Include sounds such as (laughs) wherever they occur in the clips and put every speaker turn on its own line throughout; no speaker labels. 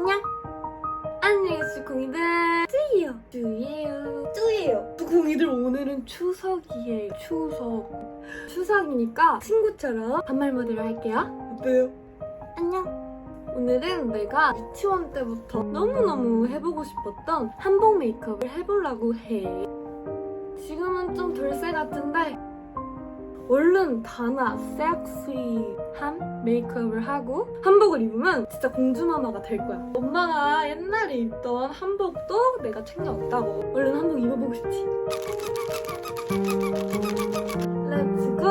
안녕. 안녕하세요, 공이들. 쭈예요. 쭈예요. 쭈예요. 공이들 오늘은 추석이에요. 추석. 추석이니까 친구처럼 반말 모드로 할게요. 어때요? 안녕. 오늘은 내가 유치원 때부터 너무너무 해보고 싶었던 한복 메이크업을 해보려고 해. 지금은 좀 돌쇠 같은데 얼른 다나 섹시한 메이크업을 하고 한복을 입으면 진짜 공주마마가 될 거야. 엄마가 옛날에 입던 한복도 내가 챙겨왔다고. 얼른 한복 입어보고 싶지. 렛츠고!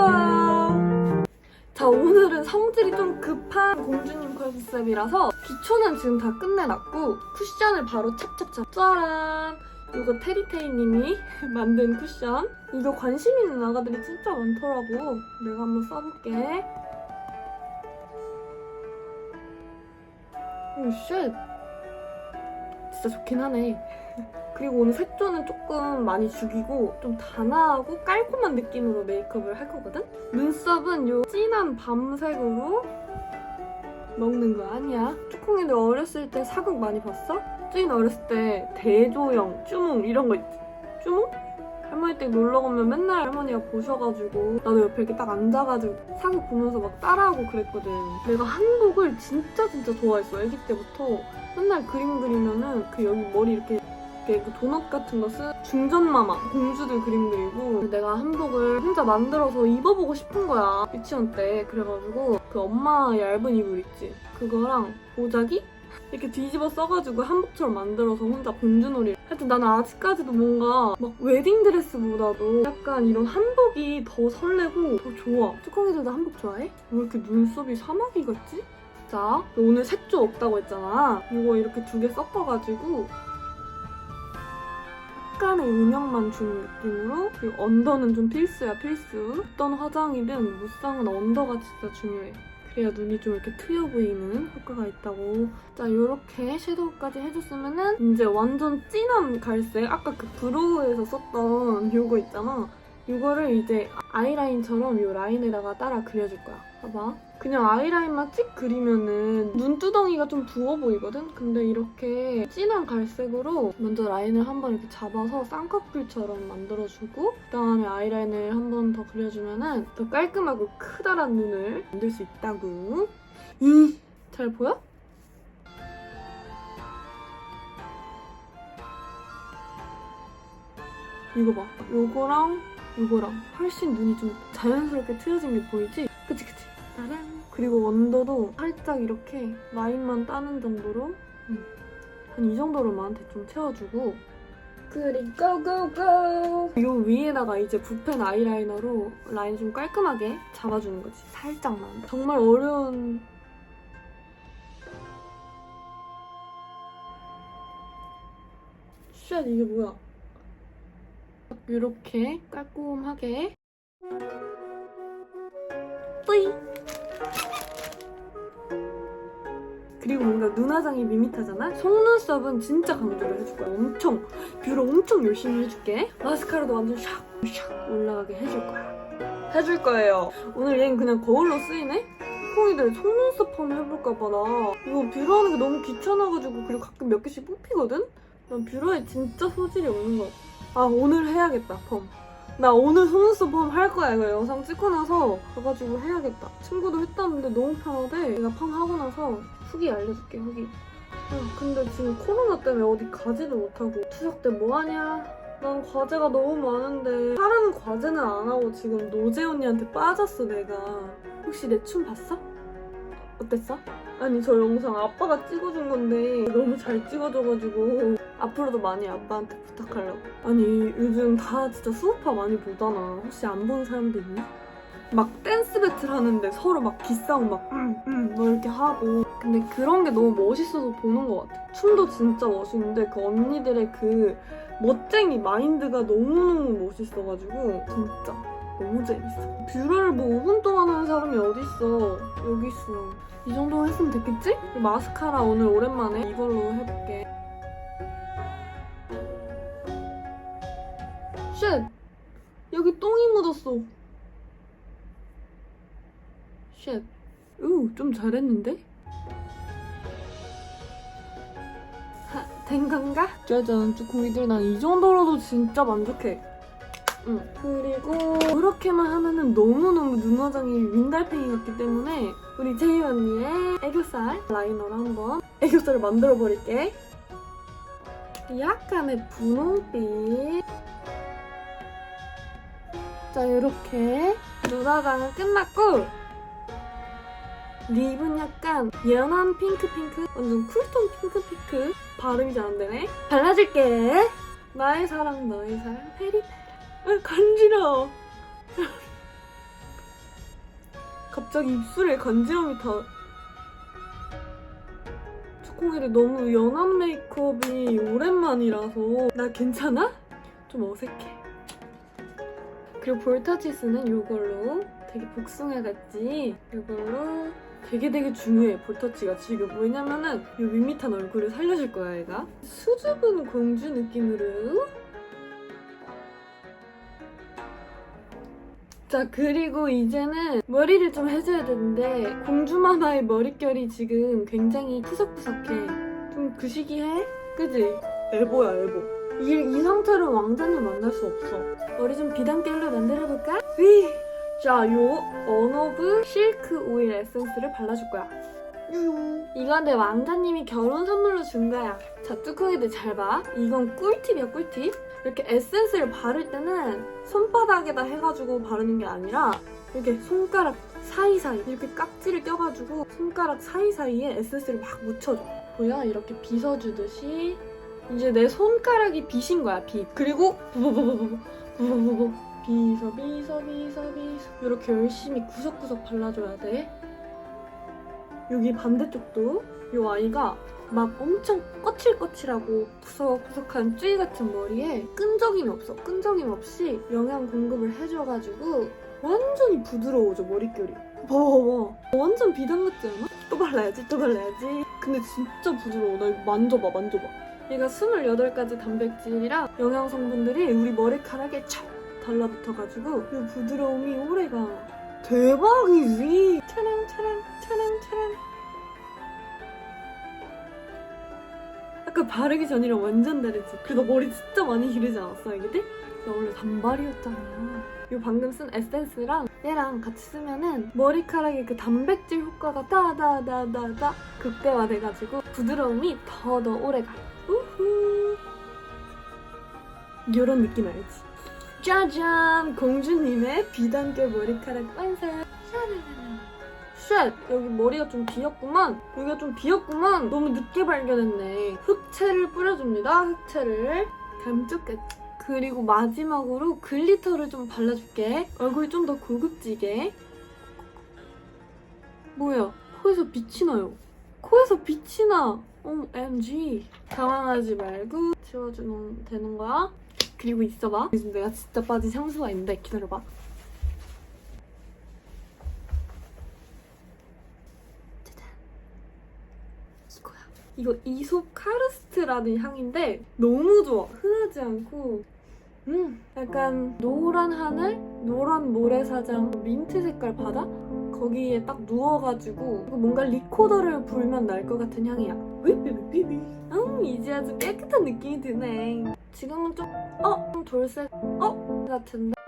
자, 오늘은 성질이 좀 급한 공주님 컨셉이라서 기초는 지금 다 끝내놨고 쿠션을 바로 찹찹찹 짜란! 이거 테리테이님이 (laughs) 만든 쿠션. 이거 관심 있는 아가들이 진짜 많더라고. 내가 한번 써볼게. 오, 쉣. 진짜 좋긴 하네. (laughs) 그리고 오늘 색조는 조금 많이 죽이고 좀 단아하고 깔끔한 느낌으로 메이크업을 할 거거든? 눈썹은 요 진한 밤색으로 먹는 거 아니야. 쭈콩이들 어렸을 때 사극 많이 봤어? 쭈인 어렸을 때 대조영, 쭈몽 이런 거 있지? 쭈몽? 할머니 댁 놀러 가면 맨날 할머니가 보셔가지고 나도 옆에 이렇게 딱 앉아가지고 사극 보면서 막 따라하고 그랬거든. 내가 한복을 진짜 진짜 좋아했어. 아기 때부터 맨날 그림 그리면은 그 여기 머리 이렇게 그 도넛 같은 거 쓴 중전마마 공주들 그림 그리고 내가 한복을 혼자 만들어서 입어보고 싶은 거야 유치원 때 그래가지고 그 엄마 얇은 이불 있지 그거랑 보자기 이렇게 뒤집어 써가지고 한복처럼 만들어서 혼자 공주놀이 하여튼 나는 아직까지도 뭔가 막 웨딩드레스보다도 약간 이런 한복이 더 설레고 더 좋아. 뚜껑이들도 한복 좋아해? 왜 이렇게 눈썹이 사마귀 같지? 자 오늘 색조 없다고 했잖아. 이거 이렇게 두 개 섞어가지고 약간의 음영만 주는 느낌으로 그리고 언더는 좀 필수야 필수. 어떤 화장이든 무쌍은 언더가 진짜 중요해 그래야 눈이 좀 이렇게 트여 보이는 효과가 있다고. 자 이렇게 섀도우까지 해줬으면은 이제 완전 진한 갈색 아까 그 브로우에서 썼던 요거 있잖아. 이거를 이제 아이라인처럼 이 라인에다가 따라 그려줄 거야. 봐봐 그냥 아이라인만 찍 그리면은 눈두덩이가 좀 부어 보이거든? 근데 이렇게 진한 갈색으로 먼저 라인을 한번 이렇게 잡아서 쌍꺼풀처럼 만들어주고 그다음에 아이라인을 한번 더 그려주면은 더 깔끔하고 크다란 눈을 만들 수 있다고 이, 잘 보여? 이거 봐 요거랑 요거랑 훨씬 눈이 좀 자연스럽게 트여진 게 보이지? 그치 그치 짜란 그리고 언더도 살짝 이렇게 라인만 따는 정도로 한이 정도로만 대충 채워주고. 그리고 고고고 요 위에다가 이제 붓펜 아이라이너로 라인 좀 깔끔하게 잡아주는 거지 살짝만. 정말 어려운 쉣 이게 뭐야? 이렇게 깔끔하게. 뿌이 뭔가 눈화장이 밋밋하잖아? 속눈썹은 진짜 강조를 해줄 거야 엄청 뷰를 엄청 열심히 해줄게 마스카라도 완전 샥샥 올라가게 해줄 거야 해줄 거예요 오늘 얘는 그냥 거울로 쓰이네? 콩이들 속눈썹 한번 해볼까봐 나 이거 뷰러 하는 게 너무 귀찮아가지고 그리고 가끔 몇 개씩 뽑히거든? 난 뷰러에 진짜 소질이 없는 것 같아 아 오늘 해야겠다 펌. 나 오늘 속눈썹 펌할 거야 이거 영상 찍고 나서 가가지고 해야겠다. 친구도 했다는데 너무 편하대. 내가 펌 하고 나서 후기 알려줄게 후기. 아, 근데 지금 코로나 때문에 어디 가지도 못하고 추석 때 뭐 하냐? 난 과제가 너무 많은데 다른 과제는 안 하고 지금 노재 언니한테 빠졌어 내가. 혹시 내 춤 봤어? 어땠어? 아니 저 영상 아빠가 찍어준 건데 너무 잘 찍어줘가지고 앞으로도 많이 아빠한테 부탁하려고. 아니 요즘 다 진짜 수우파 많이 보잖아. 혹시 안 보는 사람들 있나? 막 댄스 배틀 하는데 서로 막 기싸움 막 음, 음, 뭐 이렇게 하고. 근데 그런 게 너무 멋있어서 보는 것 같아. 춤도 진짜 멋있는데 그 언니들의 그 멋쟁이 마인드가 너무너무 멋있어가지고 진짜 너무 재밌어 뷰러를 뭐 5분 동안 하는 사람이 어딨어 여기 있어 이 정도 했으면 됐겠지? 마스카라 오늘 오랜만에 이걸로 해볼게 쉣! 여기 똥이 묻었어. 쉣. 우, 좀 잘했는데? 된 건가? 짜잔 쭈꾸미들 난 이 정도로도 진짜 만족해 응. 그리고 이렇게만 하면은 너무너무 눈화장이 윈달팽이 같기 때문에 우리 제이 언니의 애교살 라이너로 한번 (laughs) 애교살을 만들어 버릴게. 약간의 분홍빛. 자 이렇게 눈화장은 끝났고 립은 약간 연한 핑크핑크 완전 쿨톤 핑크핑크 발음이 잘 안되네. 발라줄게. 나의 사랑 너의 사랑. 페리페라 아, 간지러워. 갑자기 입술에 간지럼이 다. 초콩이를 너무 연한 메이크업이 오랜만이라서. 나 괜찮아? 좀 어색해. 그리고 볼터치스는 이걸로 되게 복숭아 같지? 이걸로 되게 되게 중요해 볼터치가 지금. 왜냐면은 이 밋밋한 얼굴을 살려줄 거야 얘가. 수줍은 공주 느낌으로 자 그리고 이제는 머리를 좀 해줘야 되는데 공주마마의 머릿결이 지금 굉장히 푸석푸석해 좀 그 시기해? 그지? 에보야 에보 이, 이 상태로 왕자님 만날 수 없어 머리 좀 비단결로 만들어볼까? 으이. 자, 요 언어브 실크 오일 에센스를 발라줄 거야. 이건 내 왕자님이 결혼 선물로 준 거야. 자, 뚜껑이들 잘 봐. 이건 꿀팁이야, 꿀팁. 이렇게 에센스를 바를 때는 손바닥에다 해가지고 바르는 게 아니라 이렇게 손가락 사이사이 이렇게 깍지를 껴가지고 손가락 사이사이에 에센스를 막 묻혀줘. 보여? 이렇게 빗어주듯이 이제 내 손가락이 빗인 거야, 빗. 그리고 부부부부부 부부부부 비서 비서 비서 비서 이렇게 열심히 구석구석 발라줘야 돼. 여기 반대쪽도 이 아이가 막 엄청 거칠거칠하고 구석구석한 쭈이 같은 머리에 끈적임이 없어. 끈적임 없이 영양 공급을 해줘가지고 완전히 부드러워져 머릿결이. 봐봐 봐봐. 완전 비단 같지 않아? 또 발라야지 또 발라야지. 근데 진짜 부드러워. 나 이거 만져봐 만져봐. 얘가 28가지 단백질이랑 영양 성분들이 우리 머리카락에 촥 달라붙어가지고 이 부드러움이 오래가. 대박이지. 차랑 차랑 차랑 차랑. 아까 바르기 전이랑 완전 다르지. 나 머리 진짜 많이 기르지 않았어, 애기들? 나 원래 단발이었잖아. 이 방금 쓴 에센스랑 얘랑 같이 쓰면은 머리카락의 그 단백질 효과가 다다다다다 극대화돼가지고 부드러움이 더 더 오래가. 우후. 이런 느낌 알지? 짜잔! 공주님의 비단결 머리카락 완성! 샤라라라. 쉣! 여기 머리가 좀 비었구만. 여기가 좀 비었구만. 너무 늦게 발견했네. 흑채를 뿌려줍니다. 흑채를. 감쪽같이. 그리고 마지막으로 글리터를 좀 발라줄게. 얼굴이 좀 더 고급지게. 뭐야? 코에서 빛이 나요. 코에서 빛이 나. OMG. 당황하지 말고 지워주면 되는 거야. 그리고 있어봐. 지금 내가 진짜 빠진 향수가 있는데 기다려봐. 짜잔. 이거 이솝 카르스트라는 향인데 너무 좋아. 흔하지 않고 음 약간 노란 하늘, 노란 모래사장, 민트 색깔 바다 거기에 딱 누워가지고 뭔가 리코더를 불면 날 것 같은 향이야. 삐삐삐삐. 음 이제 아주 깨끗한 느낌이 드네. 지금은 좀 어? 좀 돌색 어? 같은데?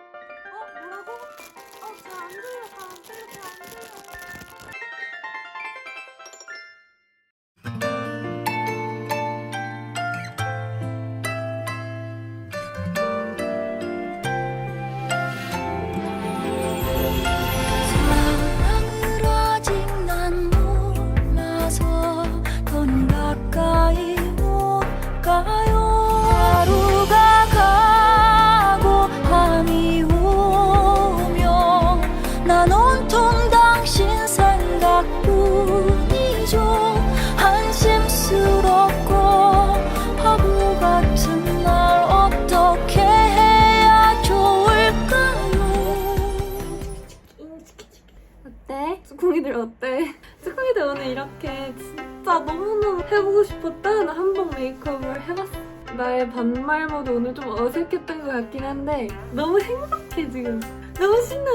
이렇게 진짜 너무너무 해보고 싶었던 한복 메이크업을 해봤어. 나의 반말 모드 오늘 좀 어색했던 것 같긴 한데 너무 행복해 지금. 너무 신나.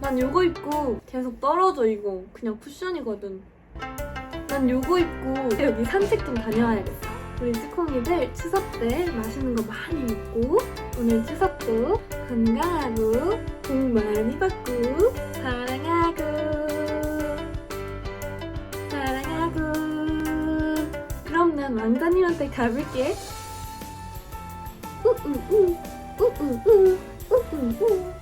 난 요거 입고 계속 떨어져 이거. 그냥 쿠션이거든. 난 요거 입고 여기 산책 좀 다녀와야겠어. 우리 찌콩이들 추석 때 맛있는 거 많이 먹고 오늘 추석도 건강하고 복 많이 받고 사랑하고 왕자님한테 가볼게. 우우우 우우우 우우우